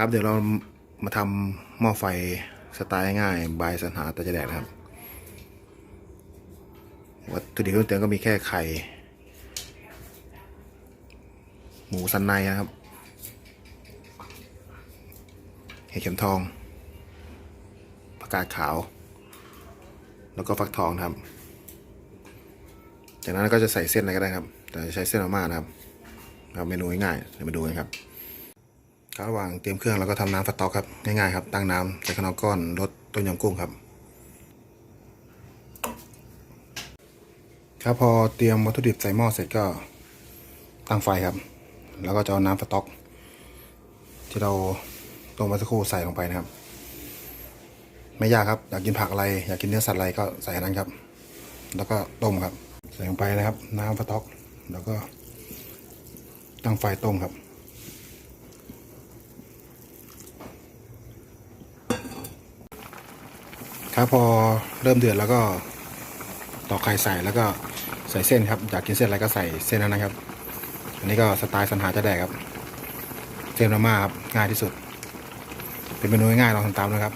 ครับเดี๋ยวเรามาทำหม้อไฟสไตล์ง่ายบายสัญหาตะจะแดกนะครับ วัตถุดิบเครื่องเตือนก็มีแค่ไข่ หมูสันในนะครับเห็ดเข็มทองผักกาดขาว แล้วก็ฟักทองนะครับ จากนั้นก็จะใส่เส้นอะไรก็ได้ครับ แต่ใช้เส้นมาม่านะครับครับเมนูง่ายๆเดี๋ยวมาดูกันครับ รับระหว่างเตรียมเครื่องเราก็ทำน้ำสต๊อกครับง่ายๆครับตั้งน้ำใส่ขนมก้อนรสต้มยำกุ้งครับ ครับพอเตรียมวัตถุดิบใส่หม้อเสร็จก็ตั้งไฟครับ แล้วก็จะเอาน้ำสต๊อก ที่เราต้มมาสักครู่ใส่ลงไปนะครับ ไม่ยากครับอยากกินผักอะไร อยากกินเนื้อสัตว์อะไรก็ใส่นนั้นครับ แล้วก็ต้มครับ ใส่ลงไปนะครับ น้ำสต๊อก แล้วก็ตั้งไฟต้มครับ ครับพอเริ่มเดือดแล้วก็ตอกไข่ใส่แล้วก็ใส่เส้นครับอยากกินเส้นอะไรก็ใส่เส้นนั้นนะครับ อันนี้ก็สไตล์สัญหาจะแดกครับ เส้นมาม่าครับง่ายที่สุด เป็นเมนูง่ายลองทำตามนะครับ